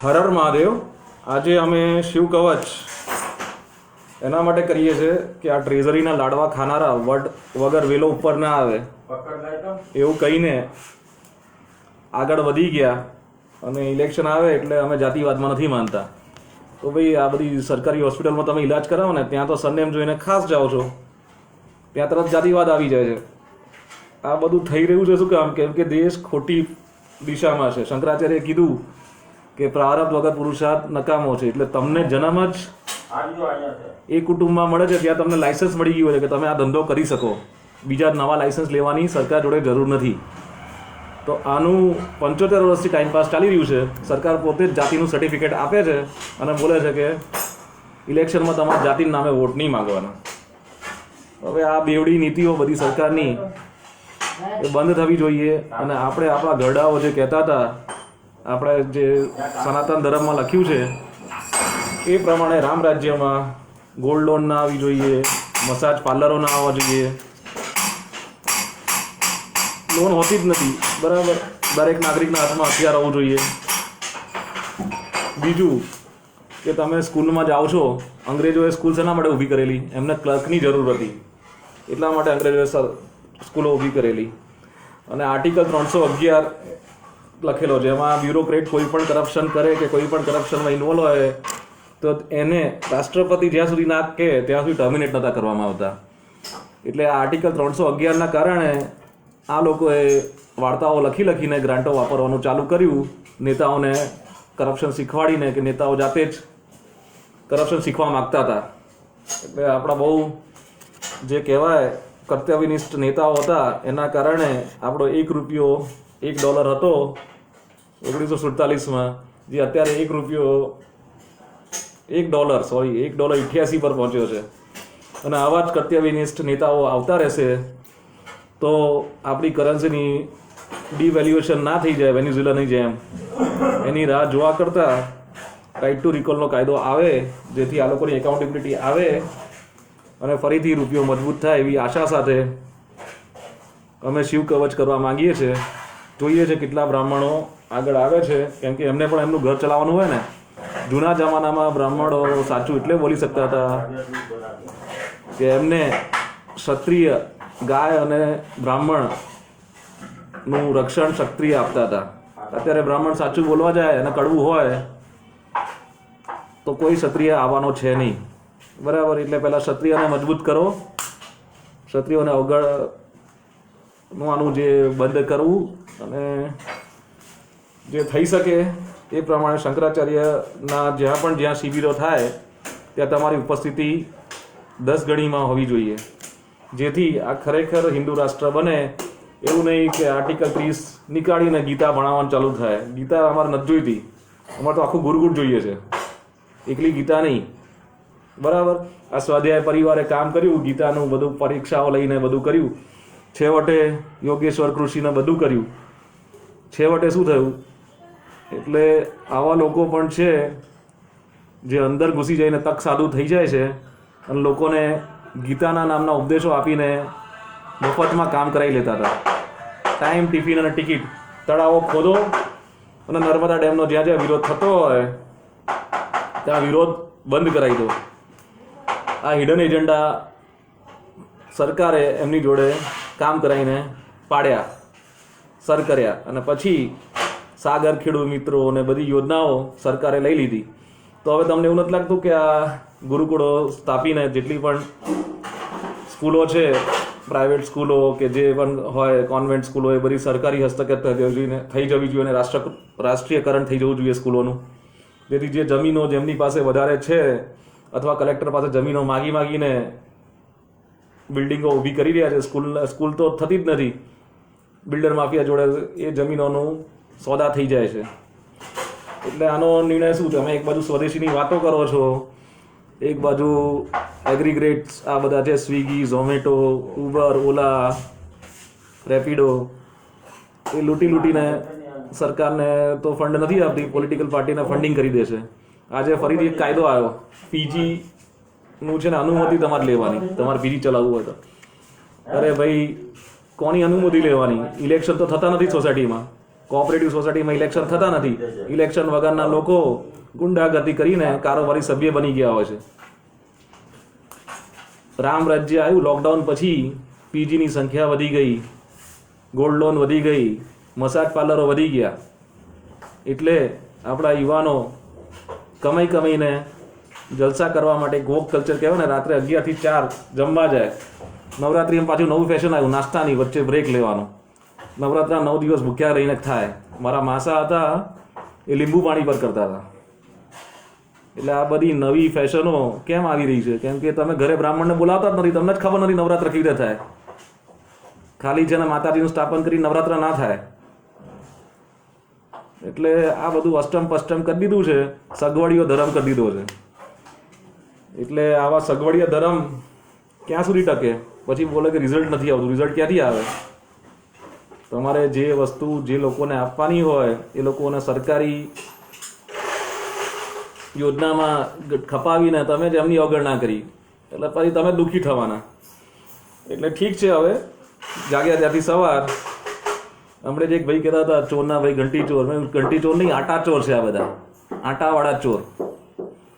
હર હર મહાદેવ. આજે અમે શિવ કવચ એના માટે કરીએ છીએ કે આ ટ્રેઝરીના લાડવા ખાનારા વડ વગર વેલો ઉપર ના આવે. એવું કહીને આગળ વધી ગયા અને ઇલેક્શન આવે એટલે અમે જાતિવાદમાં નથી માનતા. તો ભાઈ આ બધી સરકારી હોસ્પિટલમાં તમે ઇલાજ કરાવો ને ત્યાં તો સરનેમ જોઈને ખાસ જાઓ છો. ત્યાં તરત જાતિવાદ આવી જાય છે. આ બધું થઈ રહ્યું છે શું કામ? કેમ કે દેશ ખોટી દિશામાં છે. શંકરાચાર્યએ કીધું કે પ્રારબ્ધ વગર પુરુષાર્થ નકામો છે. એટલે તમને જન્મ જ એ કુટુંબમાં મળે છે ત્યાં તમને લાયસન્સ મળી ગયું છે કે તમે આ ધંધો કરી શકો. બીજા નવા લાયસન્સ લેવાની સરકાર જોડે જરૂર નથી. તો આનું પંચોતેર વર્ષથી ટાઈમ પાસ ચાલી રહ્યું છે. સરકાર પોતે જ જાતિનું સર્ટિફિકેટ આપે છે અને બોલે છે કે ઇલેક્શનમાં તમારા જાતિના નામે વોટ નહીં માંગવાના. હવે આ બેવડી નીતિઓ બધી સરકારની એ બંધ થવી જોઈએ અને આપણે આપણા ઘરડાઓ જે કહેતા હતા આપણે જે સનાતન ધર્મમાં લખ્યું છે, એ પ્રમાણે રામ રાજ્યમાં ગોલ્ડ લોન ના આવવી જોઈએ મસાજ પાર્લરો ના આવવા જોઈએ. લોન હોતી જ નથી, બરાબર? દરેક નાગરિકના હાથમાં હથિયાર હોવું જોઈએ. બીજું કે તમે સ્કૂલમાં જાઓ છો, અંગ્રેજોએ સ્કૂલ શેના માટે ઊભી કરેલી? એમને ક્લર્કની જરૂર હતી. એટલા માટે અંગ્રેજોએ સ્કૂલો ઊભી કરેલી. અને આર્ટિકલ ત્રણસો અગિયાર લખેલો એમાં બ્યુરોક્રેટ કોઈ પણ કરપ્શન કરે કે કોઈ પણ કરપ્શનમાં ઇન્વોલ્વ હોય, તો એને રાષ્ટ્રપતિ જ્યાં સુધી ના કહે ત્યાં સુધી ટર્મિનેટ નહોતા કરવામાં આવતા. એટલે આ આર્ટિકલ ત્રણસો અગિયારના કારણે આ લોકોએ વાર્તાઓ લખી લખીને ગ્રાન્ટો વાપરવાનું ચાલુ કર્યું. નેતાઓને કરપ્શન શીખવાડીને કે નેતાઓ જાતે જ કરપ્શન શીખવા માગતા હતા. એટલે આપણા બહુ જે કહેવાય કર્તવ્યનિષ્ઠ નેતાઓ હતા, એના કારણે આપણો એક રૂપિયો એક ડોલર હતો. ઓગણીસો સુડતાલીસમાં, જે અત્યારે એક રૂપિયો, એક ડોલર સોરી એક ડોલર ઇઠ્યાસી પર પહોંચ્યો છે. અને આવા જ કર્તવ્યનિષ્ઠ નેતાઓ આવતા રહેશે, તો આપણી કરન્સીની ડિવેલ્યુએશન ના થઈ જાય, વેન્યુઝીલાની જેમ. એની રાહ જોવા કરતાં રાઇટ ટુ રિકોલનો કાયદો આવે, જેથી આ લોકોની એકાઉન્ટેબિલિટી આવે, અને ફરીથી રૂપિયો મજબૂત થાય એવી આશા સાથે અમે શિવ કવચ કરવા માંગીએ છીએ. જોઈએ છે કેટલા બ્રાહ્મણો આગળ આવે છે, કેમ કે એમને પણ એમનું ઘર ચલાવવાનું હોય ને. જૂના જમાનામાં બ્રાહ્મણો સાચું એટલે બોલી શકતા હતા કે એમને ક્ષત્રિય ગાય અને બ્રાહ્મણનું રક્ષણ ક્ષત્રિય આપતા હતા. અત્યારે બ્રાહ્મણ સાચું બોલવા જાય અને કડવું હોય, તો કોઈ ક્ષત્રિય આવવાનો છે નહીં. બરાબર, એટલે પહેલાં ક્ષત્રિયને મજબૂત કરો. ક્ષત્રિયોને અવગણ નું આનું જે બંધ કરવું, અને જે થઈ શકે એ પ્રમાણે શંકરાચાર્યના જ્યાં પણ જ્યાં શિબિરો થાય, ત્યાં તમારી ઉપસ્થિતિ દસ ગણીમાં હોવી જોઈએ. જેથી આ ખરેખર હિન્દુ રાષ્ટ્ર બને, એવું નહીં કે આર્ટિકલ ત્રીસ નીકાળીને ગીતા ભણાવવાનું ચાલુ થાય. ગીતા અમારે નથી જોઈતી. અમારે તો આખું ગુરગુટ જોઈએ છે. એકલી ગીતા નહીં. બરાબર? આ સ્વાધ્યાય પરિવારે કામ કર્યું, ગીતાનું બધું પરીક્ષાઓ લઈને બધું કર્યું. છેવટે યોગેશ્વર કૃષિને બધું કર્યું. છેવટે શું થયું? એટલે આવા લોકો પણ છે, જે અંદર ઘૂસી જઈને તક સાદું થઈ જાય છે અને લોકોને ગીતાના નામના ઉપદેશો આપીને મફતમાં કામ કરાવી લેતા હતા. ટાઈમ ટિફિન અને ટિકિટ તળાવો ખોદો અને નર્મદા ડેમનો જ્યાં જ્યાં વિરોધ થતો હોય, ત્યાં વિરોધ બંધ કરાવી દો. આ હિડન એજન્ડા સરકારે એમની જોડે કામ કરાવીને પાડ્યા, સર કર્યા અને પછી સાગર ખેડૂત મિત્રો અને બધી યોજનાઓ સરકારે લઈ લીધી. તો હવે તમને એવું નથી લાગતું કે આ ગુરુકુળો સ્થાપીને જેટલી પણ સ્કૂલો છે, પ્રાઇવેટ સ્કૂલો કે જે પણ હોય, કોન્વેન્ટ સ્કૂલો, એ બધી સરકારી જવી થઈ જવી જોઈએ અને રાષ્ટ્ર રાષ્ટ્રીયકરણ થઈ જવું જોઈએ સ્કૂલોનું. જેથી જે જમીનો જેમની પાસે વધારે છે, અથવા કલેક્ટર પાસે જમીનો માગી માગીને બિલ્ડિંગો ઊભી કરી રહ્યા છે. સ્કૂલ સ્કૂલ તો થતી જ નથી. બિલ્ડર માફિયા જોડે એ જમીનોનું સોદા થઈ જાય છે. એટલે આનો નિર્ણય શું તમે એક બાજુ સ્વદેશીની વાતો કરો છો, એક બાજુ એગ્રીગ્રેટ્સ આ બધા છે, સ્વિગી, ઝોમેટો, ઉબર, ઓલા, રેપિડો, એ લૂંટી લૂંટીને સરકારને તો ફંડ નથી આપતી પોલિટિકલ પાર્ટીને ફંડિંગ કરી દે છે. આજે ફરીથી એક કાયદો આવ્યો. પીજી નું છે ને અનુમતિ તમારે લેવાની. તમારે બીજી ચલાવવું હોય તો. અરે ભાઈ કોની અનુમતિ લેવાની? ઇલેક્શન તો થતા નથી સોસાયટીમાં કોઓપરેટિવ સોસાયટીમાં ઇલેક્શન થતા નથી. ઇલેક્શન વગરના લોકો ગુંડાગર્દી કરીને કારોબારી સભ્ય બની ગયા હોય છે. રામ રાજ્ય આવ્યું લોકડાઉન પછી પીજીની સંખ્યા વધી ગઈ. ગોલ્ડ લોન વધી ગઈ. મસાજ પાર્લરો વધી ગયા. એટલે આપણા યુવાનો કમાઈ કમાઈને જલસા કરવા માટે ગોક કલ્ચર કહેવાય ને, રાત્રે અગિયારથી ચાર જમવા જાય. નવરાત્રિમાં પાછું નવું ફેશન આવ્યું, નાસ્તાની વચ્ચે બ્રેક લેવાનો. નવરાત્રા નવ દિવસ ભૂખ્યા રહીને થાય. મારા માસા હતા, એ લીંબુ પાણી પર કરતા હતા. એટલે આ બધી નવી ફેશનો કેમ આવી રહી છે? કેમ કે તમે ઘરે બ્રાહ્મણને બોલાવતા જ નથી, તમને જ ખબર નથી નવરાત્ર કેવી રીતે થાય. ખાલી છે ને માતાજીનું સ્થાપન કરી નવરાત્ર ના થાય. એટલે આ બધું અષ્ટમ પષ્ટમ કરી દીધું છે, સગવડીઓ ધર્મ કરી દીધો છે. એટલે આવા સગવડિયા ધર્મ ક્યાં સુધી ટકે? પછી બોલે કે રિઝલ્ટ નથી આવતું. રિઝલ્ટ ક્યાંથી આવે? તમારે જે વસ્તુ જે લોકોને આપવાની હોય, એ લોકોને સરકારી યોજનામાં ખપાવીને તમે જ એમની અવગણના કરી. એટલે પછી તમે દુઃખી થવાના. એટલે ઠીક છે હવે. જાગ્યા ત્યાંથી સવાર. હમણે જે એક ભાઈ કહેતા હતા, ચોરના ભાઈ ઘંટી ચોર. ઘંટી ચોર નહીં, આટા ચોર છે આ બધા. આટાવાળા ચોર.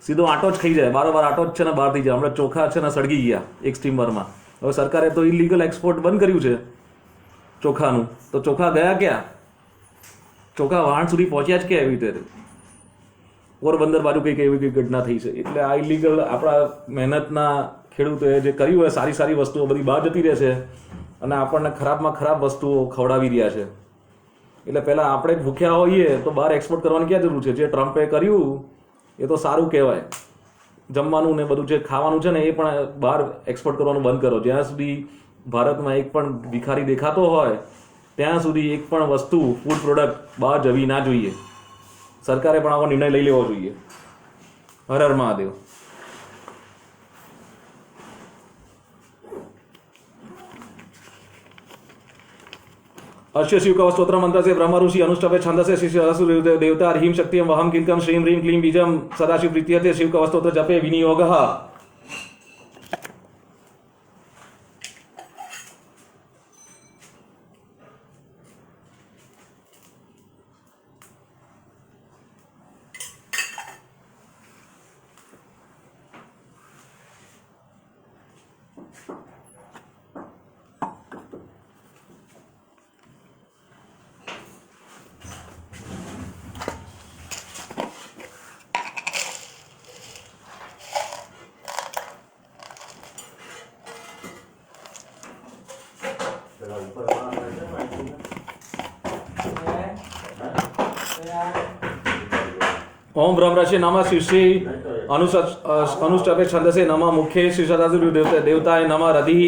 સીધો આટો જ ખાઈ જાય. બારોબાર આટો જ છે ને બહારથી જાય. હમણાં ચોખા છે ને સળગી ગયા એક સ્ટીમરમાં. હવે સરકારે તો ઇલીગલ એક્સપોર્ટ બંધ કર્યું છે ચોખાનું. તો ચોખા ગયા ક્યાં? ચોખા વાહણ સુધી પહોંચ્યા જ ક્યાં એવી રીતે? પોરબંદર બાજુ કંઈક એવી કંઈક ઘટના થઈ છે. એટલે આ ઇલીગલ આપણા મહેનતના ખેડૂતોએ જે કર્યું હોય, સારી સારી વસ્તુઓ બધી બહાર જતી રહે છે અને આપણને ખરાબમાં ખરાબ વસ્તુઓ ખવડાવી રહ્યા છે. એટલે પહેલાં આપણે ભૂખ્યા હોઈએ તો બહાર એક્સપોર્ટ કરવાની ક્યાં જરૂર છે? જે ટ્રમ્પે કર્યું એ તો સારું કહેવાય. જમવાનું ને બધું જે ખાવાનું છે ને એ પણ બહાર એક્સપોર્ટ કરવાનું બંધ કરો. જ્યાં સુધી ભારતમાં એક પણ ભિખારી દેખાતો હોય, ત્યાં સુધી એક પણ વસ્તુ ફૂડ પ્રોડક્ટ બહાર જવી ના જોઈએ. સરકારે પણ આવો નિર્ણય લઈ લેવો જોઈએ. હર હર મહાદેવ. અર્ષ્ય શિવકવ સ્તોત્રમ મંત્રસે બ્રહ્મઋષિ અનુષ્ટવે છંદસે શ્રી સરસુ દેવતા હ્રીમ શક્તિમ વહમ કિલકમ શ્રીમ રીમ ક્લીમ બીજમ સદાશિવ પ્રીત્યતે શિવકવ સ્તોત્ર જપે વિનિયોગઃ ઓમ બ્રહ્મરાશિ નમઃ શિવશ્રી અનુષ્ટપે છંદસે નમઃ મુખ્ય શ્રી સદાસુર દેવતાય નમઃ રધિ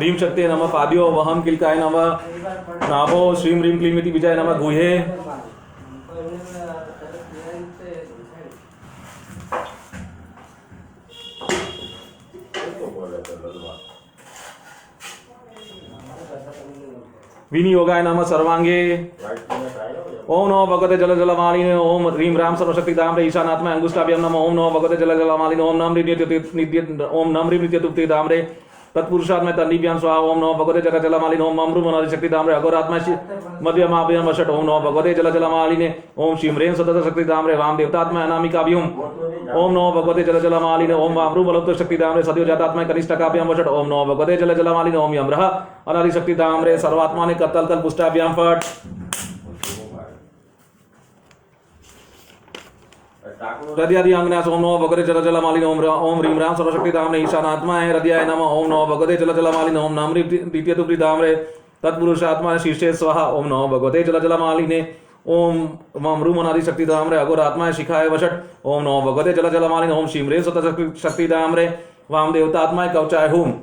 રીમ શક્તિ નમઃ પાદ્યો, વહમ કિલકાય નમ, નાભો, શ્રીમ, રીમ ક્લીમિતિ વિજય નમઃ ગુહે विनियोगाय नम सर्वांगे ओम नमो भगवते जल जल मालिने ओम ह्रीं राम सर्वशक्ति दाम्रे ईशानात्मा अंगुष्ठाभ्याम नमः ओम नमो भगवते जल जल मालिने ओम नम नित्य नित्य ओम नम ह्रीं नित्य तुप्ति दाम्रे तत्पुरुषात्मा तन्नीभ्यां स्वाहा ओम नमो भगवते जल जल मालिने ओम ममृ मनादि शक्ति दाम्रे अघोरात्मा मध्यमाभ्याम वषट ओम नमो भगवते जल जल मालिने ओम श्रीं ह्रीं सतत शक्ति दाम्रे वाम देवतात्मा अनामिकाभ्युम ओम नमो भगवते जल जल मालिने ओम वामृ बलत्व शक्ति दाम्रे सद्यो जातात्मा कनिष्ठकाभ्याम वषट, ओम नमो भगवते जल जल मालिने ओम यमरः अनादि शक्ति दाम्रे सर्वात्माने कत्तल तल पुष्टाभ्याम फट हृदयादि नमो भगवते जल जल मालिन ओम ओम राम सर्वशक्ति धामने ईशानात्माय हृदयाय नमः, ओम नमो भगवते जल जल मालिन ओम नाम द्वितीय तुप्ति धामरे तत्पुरुषात्मा शीर्षे स्वाहा, ओम नमो भगवते जल जल मालिने ओम मम रूमनादि शक्ति धामरे अघोर आत्माय शिखाय वषट ओम नमो भगवते जल जल मालिन ओम शिमरे सत शक्ति धामरे वाम देवतात्माय कवचाय हुम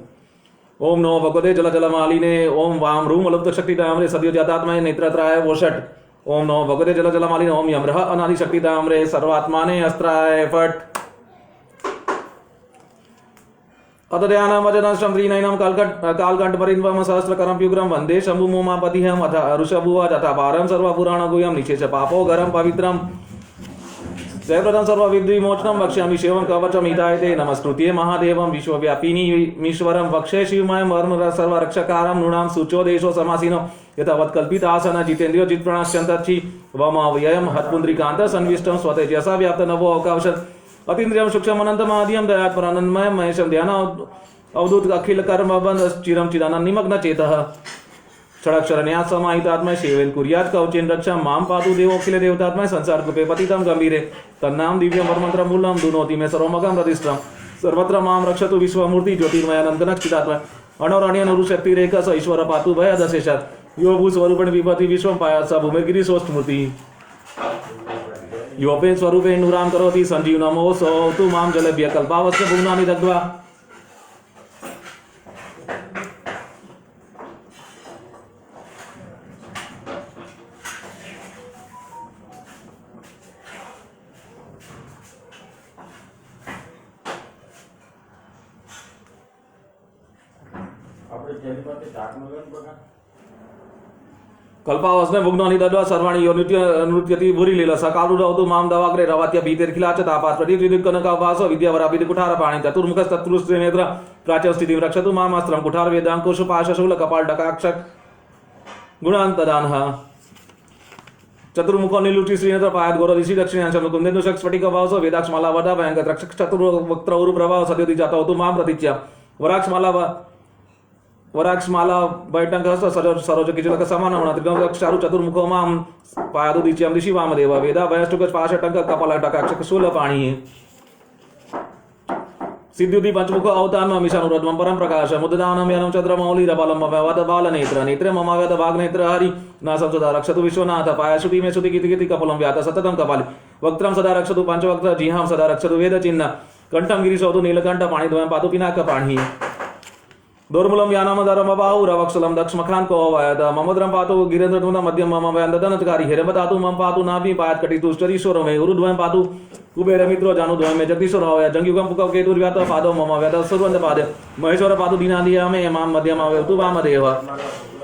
ओम नमो भगवते जल जल मालिने ओम वाम रूम अलुप्त शक्ति दामरे सद्यो जातात्माय नेत्रत्राय वोषट ओम नमो भगवते जल जल मालिने ओम यमरः अनादि शक्ति दामरे सर्वात्माने अस्त्राय फट वंदे निशेष पापोगरम पवित्रम। जयप्रदम सर्वविद्विमोचनं वक्ष्यामि शिवं कवचं हितायते शुचो देशो जितेन्द्रियो जित्प्राणाश्चन्तर्षि वमाव्ययं हत्पुन्द्रिकान्त सन्विष्टं स्वतेजसा व्याप्तनवो अवकावशत् अतीन्द्रियम सूक्ष्म अनंतम आदिम दयात परानंदमय महेशम ध्यान अवधूत अखिल कर्म बंध चिरम चिदाना निमग्न चेतः। सड़क शरण्यात समाहित आत्मा शेवेल कुरियात कवचेन रक्षा माम पातु देवो, अखिल देवतात्मा, संसार कृपे पतितम गंभीरे तन्नाम दिव्यम परमंत्र मूलम, दुनोति में सर्वमगम रधिष्ठम सर्वत्र माम रक्षतु विश्वमूर्ति ज्योतिर्मय अनंतनक चिदात्मा। अणौराणी अनुरुशक्ति रेखा स ईश्वर पातु भय दशेषात यो भू स्वरूपण विभति विश्व पाया स भूमिगिरी स्वस्थ मूर्ति યુવપે સ્વરૂપે નુરામ કરોતિ સંજીવ નમોસો તું મામ જલેભ્ય કલ્પાવસ્ય ભુવનાની દગ્વા. કલ્પાવસને ભુગ્નોની દડવા સર્વાણી યો નૃત્ય નૃત્યથી ભૂરી લીલા સકાલુ રવતુ મામ દવાગ્રે રવાત્ય ભીતેર ખિલાચ તાપાત પ્રતિ વિદ્યુત કનક વાસ વિદ્યાવરા વિદ્ય કુઠાર પાણી ચતુર્મુખ તત્રુષ નેત્ર પ્રાચ્ય સ્થિતિ રક્ષતુ મામાસ્ત્રમ કુઠાર વેદાંકુશ પાશ શૂલ કપાલ ડકાક્ષક ગુણાંતદાન ચતુર્મુખો નિલુચી શ્રીનેત્ર પાયાત ગૌરવ ઋષિ દક્ષિણાંશમ કુંદેન્દુ શક સ્ફટિક ભાવસો વેદાક્ષ માલા વડા ભયંકર રક્ષક ચતુર વક્ત્ર ઉરુ પ્રભાવ સત્યતિ જાતો હતું મામ પ્રતિચ્ય વરાક્ષ వరాక్షమాల బయటంగా సరోజకిజులకు సమానమున త్రిగంశారు చతుర్ముఖమాం పాదు దిచ్యం దిశి వామదేవ వేద భయష్టుక పాశటంక కపలటక అక్షకశూలపాణి సిద్ధ్యుతి పంచముఖ అవతాన్మ మిషాను రద్వం పరం ప్రకాశ ముద్దానం యనం చంద్రమౌళి రబలం వద బాలనేత్ర నేత్ర మమాగత వాగ్నేత్ర హరి నా సంసద రక్షతు విశ్వనాథ పాయశుతి మే శుతి గితి గితి కపలం వ్యాత సతతం కపాలి వక్త్రం సదా రక్షతు పంచవక్త్ర జిహాం సదా రక్షతు వేద చిహ్న కంఠం గిరిశోదు నీలకంఠ పాణి ద్వయం పాదు పినాక పాణి રક્ષતુ પંચવક્ત્ર જીહામ સદા રક્ષતુ વેદ ચિહ્ન કંઠમ ગિરિશોતુ નીલકંઠ પાણી દ્વયમ પાતુ પિનાક પાણી દોર્મુલમ યાનામ ધરમ બાહુ રવક્ષલમ દક્ષમખાન કો વાયત મમદ્રમ પાતુ ગિરેન્દ્રધુન મધ્યમ મમ વયન દદનતકારી હેરમતાતુ મમ પાતુ નાભી પાયત કટી તુષ્ટરીશ્વર મે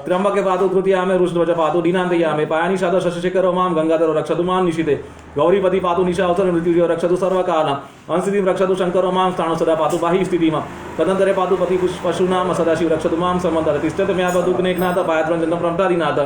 ઉરુદ્વયમ પાતુ કુબેર મિત્રો જાનુ દ્વયમ મે જગદીશ્વર હોય જંગ્યુગમ પુકવ કેતુર વ્યાત પાદો મમ વ્યાત સુરવંત પાદ મહેશ્વર પાતુ દીનાદિયામે મામ મધ્યમ તુ વામદેવ ત્ર્યંબકે પાતુ તૃતીયામે ઋષધ્વજ પાતુ દીનાંતયામે પાયાની સાદ શશિખરો મામ, ગંગાધરો રક્ષતુ મામ નિશિતે. ગૌરીપતિ પાતુ નિશા અવસર મૃત્યુજો રક્ષતુ સર્વકાલમ. અંસ્થિતિમ રક્ષતુ શંકરો મામ, સ્થાણો સદા પાતુ બાહી સ્થિતિમાં. તદંતરે પાતુ પતિ પશુનામ, સદાશિવ રક્ષતુ મામ, સમંતર. તિષ્ઠત મ્યા પદુકનેકનાથ પાયત્રંજન પ્રમટાદિનાથ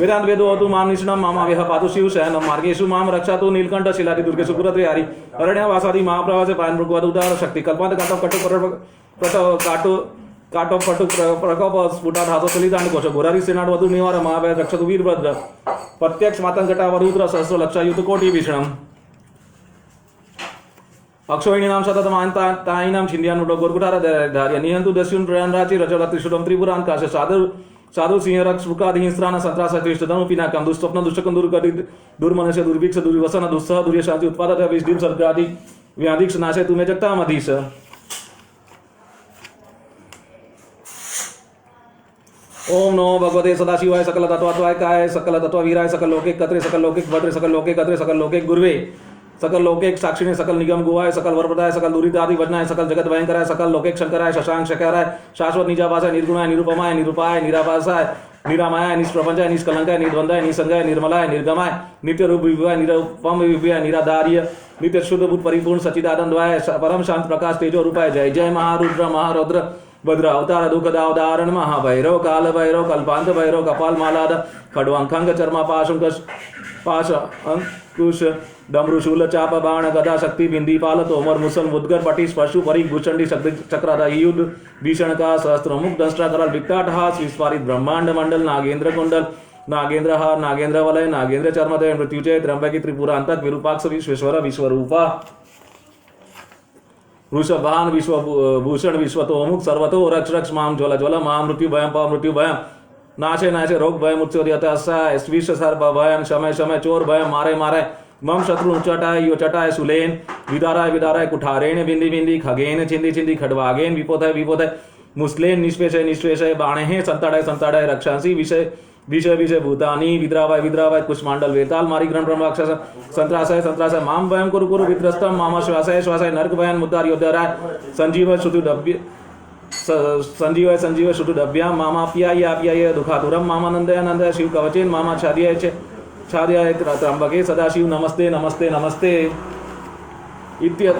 વેદાંત વેદો હતું મામ નિષ્ણામ, મામ આવ્યહ પાતુ શિવ શયન માર્ગેશુ મામ રક્ષાતુ નીલકંઠ, શિલાથી દુર્ગેશુ પુરત્રે હારી અરણ્ય મહાપ્રવાસે પાયન મૃગવદ ઉદાર શક્તિ. કલ્પાંત કાટો, કટુ, કાટો કાટો પ્ર- પ્રકોપ સ્ફુટાટ હાથો ચલિતાંડ કોશ ઘોરારી સેનાડ વધુ નિવાર મહાભય રક્ષતુ વીરભદ્ર પ્રત્યક્ષ માતંગ ઘટા વરુદ્ર સહસ્ર લક્ષાયુત કોટી ભીષણમ અક્ષોહિણીનામ સતતમાન તાઈનામ છિંદ્યાનું ગોરગુઠાર ધાર્ય નિહંતુ દસ્યુન, પ્રયાન રાચી રચલા ત્રિશુડમ ત્રિપુરાન કાશે. સાધુ સાધુ સિંહ, રક્ષ, વૃકાદિ, હિંસ્ત્રાન સંત્રાસ ત્રિષ્ટધનુ પિનાકમ દુસ્વપ્ન દૂર કરી દુર્મનસ્ય, દુર્ભિક્ષ દુર્વસન દુસ્સહ દુર્ય શાંતિ ઉત્પાદક વિષ્ડિમ સર્ગાદિ વ્યાધિક્ષ, નાશે, તુમે જગતામધીશ. ओम नमो भगवते सदाशिवाय, सकल तत्वात्वाय काय, सकल तत्व वीराय सकल लोके कत्रे सकल लोके भद्रे, सकल लोके कत्रे सकल लोके गुरुवे, सकल लोके साक्षिणे, सकल निगम गुवाय सकल वरप्रदाय, सकल दुरितादि वजनाय सकल जगत भयंकराय, सकल लोके शंकराय, शशांक शकाराय, शाश्वत निजाभासाय निर्गुणाय, निरुपमाय, निरूपाय, निराभासाय निरामाय निष्प्रपंचाय निष्कलंकाय, निर्द्वंदाय, निसंगाय, निर्मलाय, निर्गमाय नित्य रूप विभवाय निरुपम विभवाय निराधार्य नित्य शुद्ध परिपूर्ण सचिदानंदवाय परम शांत प्रकाश तेजो रूपाय जय जय महारुद्र, महारौद्र। ભદ્ર અવતાર દુઃખદાવધારણ મહાભૈરવ કાલ ભૈરવ કલ્પાંત ભૈરવ કપાલ માલાદ ખડવાંખંગ, ચર્મા, પાશુંકશ, પાશ, અંકુશ ડમરુ શૂલ ચાપ બાણ ગદા શક્તિ બિંદી પાલ તોમર, મુસલ, મુદગર પટી સ્પર્શુ પરી ગુચંડી શક્તિ ચક્રાધા યુદ્ધ ભીષણકા સહસ્ત્રમુખ દંષ્ટા કરાલ વિકટાટહાસ વિસ્ફારિત બ્રહ્માંડ મંડલ, નાગેન્દ્ર કુંડલ નાગેન્દ્ર હાર નાગેન્દ્ર વલય નાગેન્દ્ર ચર્મદય મૃત્યુજય ત્રંબકી ત્રિપુરાંતક, વિરૂપાક્ષ, વિશ્વેશ્વર, વિશ્વરૂપા. વૃષભાન વિશ્વ ભૂષણ વિશ્વ તો અમુક સર્વતો રક્ષ રક્ષ મામ જ્વલા જ્વલા મામ મૃત્યુ ભયમ પા મૃત્યુ ભયમ નાશે નાશે રોગ ભયમ ઉચ્ચોર્યતા વિષ સર્વ ભયમ શમય શમય ચોર ભયમ મારે મારે મમ શત્રુ ચટાય યો ચટાય સુલેન વિદારાય વિદારાય કુઠારેણ બિંદી બિંદી ખગેન છિંદી છિંદી ખડવાગેન વિપોથાય વિપોથાય મુસ્લેન નિષ્પેષય નિષ્પેષય બાણે સંતાડાય સંતાડાય રક્ષાંસી વિષય વિષય વિષય ભૂતાની, વિદ્રાવાય વિદ્રાવાય કુષ્માંડલ વેતાલ, મારી ગ્રંથ બ્રહ્મક્ષ સંત્રાસય સંત્રાસય, મામ ભયમ કુરુ કુરુ વિદ્રસ્તમ, મામ શ્વાસય શ્વાસય, નર્ક ભયન મુદ્દાર યોદ્ધારાય સંજીવ સુતુ ડબ્ય સંજીવ સંજીવ સુતુ ડબ્યા મામા પિયા આપ્યા દુખાતુરમ મામાનંદય આનંદય શિવ કવચેન, મામા છાદ્યાય છે, છાદ્યાય ત્રંબકે સદાશિવ, નમસ્તે નમસ્તે નમસ્તે ઇત્યત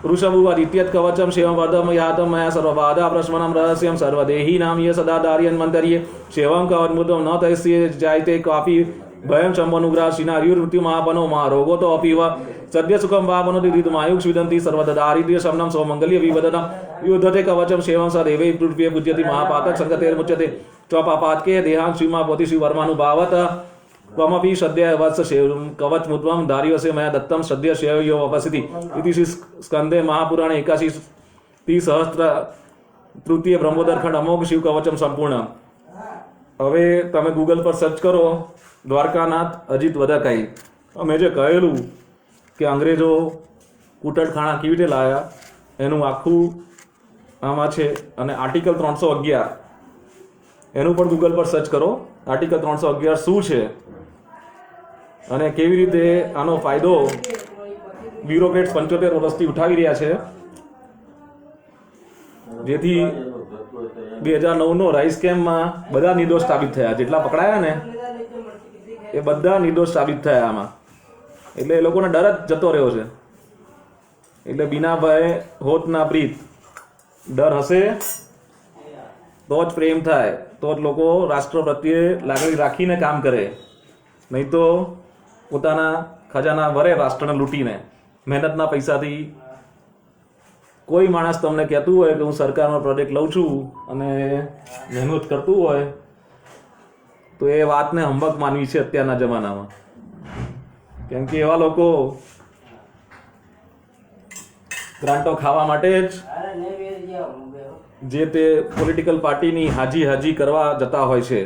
વર્ધમ યાતમ મયા સર્વબાધા પ્રશ્મનમ રહસ્યમ સર્વદેહી નામ યે સદા દાર્યન મંતર્યે શિવમ કવચમુદમ ન તૈસ્ય જાયતે કાપી ભયમ શંભનુગ્રહ શિનાર્યુર મૃત્યુ મહાપનો મહારોગો તો અપીવ સદ્ય સુખમ ભાવનો દિદિત માયુક્ષ વિદંતી સર્વદ દારિદ્ર્ય શમનમ સૌમંગલ્ય વિવદનમ યુદ્ધતે કવચમ શિવમ સદેવે પૃથ્વી પૂજ્યતિ મહાપાતક સંગતેર મુચ્યતે ચોપાપાતકે દેહાં શ્રીમા પોતિ શ્રી વર્માનુભાવત ત્વમપી મુદ્વમ ધાર્યસે મયા દત્તમ સદ્ય શેવયો વપસિતિ ઇતિ શ્રી સ્કંદે મહાપુરાણે એકાશી તી સહસ્ત્ર તૃતીય બ્રહ્મોદર ખંડ અમોઘ શિવ કવચમ સંપૂર્ણ હવે તમે ગૂગલ પર સર્ચ કરો દ્વારકાનાથ અજીત વદકાઈ અમે જે કહેલું કે અંગ્રેજો કૂટણખાણા કેવી રીતે લાયા એનું આખું આમાં છે અને આર્ટિકલ ત્રણસો અગિયાર એનું પણ ગૂગલ પર સર્ચ કરો આર્ટિકલ ત્રણસો અગિયાર શું છે અને કેવી રીતે આનો ફાયદો બ્યુરોક્રેટ્સ પંચોતેર વર્ષથી ઉઠાવી રહ્યા છે? જેથી બે હજાર નવનો રાઈસ કેમ્પમાં બધા નિર્દોષ સાબિત થયા. જેટલા પકડાયા ને, એ બધા નિર્દોષ સાબિત થયા આમાં. એટલે એ લોકોને ડર જ જતો રહ્યો છે. એટલે બિના ભય હોત ના પ્રીત, ડર હશે તો જ પ્રેમ થાય, તો જ લોકો રાષ્ટ્ર પ્રત્યે લાગણી રાખીને કામ કરે. નહીં તો પોતાના ખજાના ભરે રાષ્ટ્રને લૂંટીને, મહેનતના પૈસાથી કોઈ માણસ તમને કહેતું હોય કે હું સરકારનો પ્રોજેક્ટ લઉં છું અને મહેનત કરતું હોય, તો એ વાતને હંબક માનવી છે અત્યારના જમાનામાં. કેમ કે એવા લોકો ગ્રાન્ટો ખાવા માટે જ જે તે પોલિટિકલ પાર્ટીની હાજી હાજી કરવા જતા હોય છે.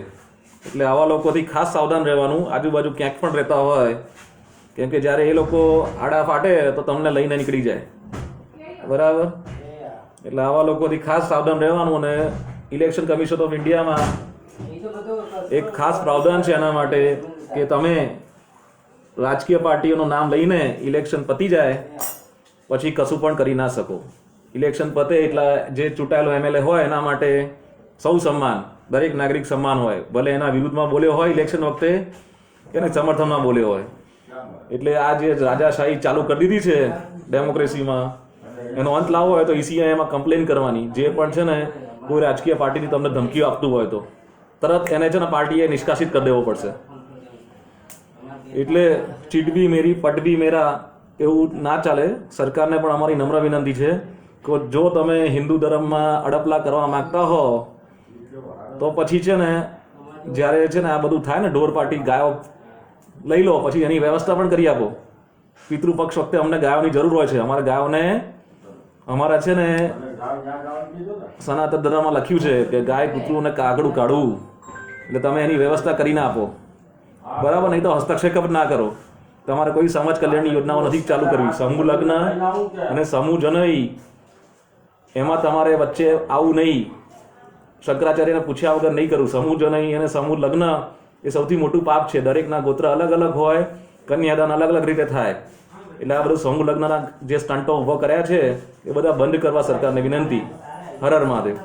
એટલે આવા લોકોથી ખાસ સાવધાન રહેવાનું. આજુબાજુ ક્યાંક પણ રહેતા હોય, કેમ કે જ્યારે એ લોકો આડા ફાટે તો તમને લઈને નીકળી જાય. બરાબર? એટલે આવા લોકોથી ખાસ સાવધાન રહેવાનું અને ઇલેક્શન કમિશન ઓફ ઇન્ડિયામાં એક ખાસ પ્રાવધાન છે એના માટે કે તમે રાજકીય પાર્ટીઓનું નામ લઈને ઇલેક્શન પતી જાય, પછી કશું પણ કરી ના શકો. ઇલેક્શન પતે એટલે જે ચૂંટાયેલો એમએલએ હોય એના માટે સૌ સન્માન દરેક નાગરિક સન્માન હોય. ભલે એના વિરુદ્ધમાં બોલ્યો હોય ઇલેક્શન વખતે એને સમર્થનમાં બોલ્યો હોય. એટલે આ જે રાજાશાહી ચાલુ કરી દીધી છે ડેમોક્રેસીમાં એનો અંત લાવવો હોય તો ઈસીઆઈ એમાં કમ્પ્લેન કરવાની. જે પણ છે ને, કોઈ રાજકીય પાર્ટીની તમને ધમકીઓ આપતું હોય તો. તરત એને છે ને પાર્ટીએ નિષ્કાસિત કરી દેવો પડશે. એટલે ચીટ બી મેરી, પટ બી મેરા એવું ના ચાલે. સરકારને પણ અમારી નમ્ર વિનંતી છે કે જો તમે હિન્દુ ધર્મમાં અડપલા કરવા માંગતા હો તો પછી છે ને, જ્યારે છે ને આ બધું થાય ને, ઢોર પાટી, ગાયો લઈ લો, પછી એની વ્યવસ્થા પણ કરી આપો. પિતૃપક્ષ વખતે અમને ગાયોની જરૂર હોય છે. અમારા ગાયોને, અમારા છે ને સનાતન ધર્મમાં લખ્યું છે કે ગાય કૂતરું અને કાગડું કાઢવું. એટલે તમે એની વ્યવસ્થા કરીને આપો. બરાબર? નહીં તો હસ્તક્ષેપ ના કરો. તમારે કોઈ સમાજ કલ્યાણની યોજનાઓ નથી ચાલુ કરવી. સમૂહ લગ્ન અને સમૂહ જનઈ, એમાં તમારે વચ્ચે આવું નહીં. શંકરાચાર્યને પૂછ્યા વગર નહીં કરું. સમૂહ જનઈ અને સમૂહ લગ્ન એ સૌથી મોટું પાપ છે. દરેકના ગોત્ર અલગ અલગ હોય, કન્યાદાન અલગ અલગ રીતે થાય. એટલે આ બધું સમૂહ લગ્નના જે સ્ટંટો ઊભો કર્યા છે, એ બધા બંધ કરવા સરકારને વિનંતી. હરર હર મહાદેવ.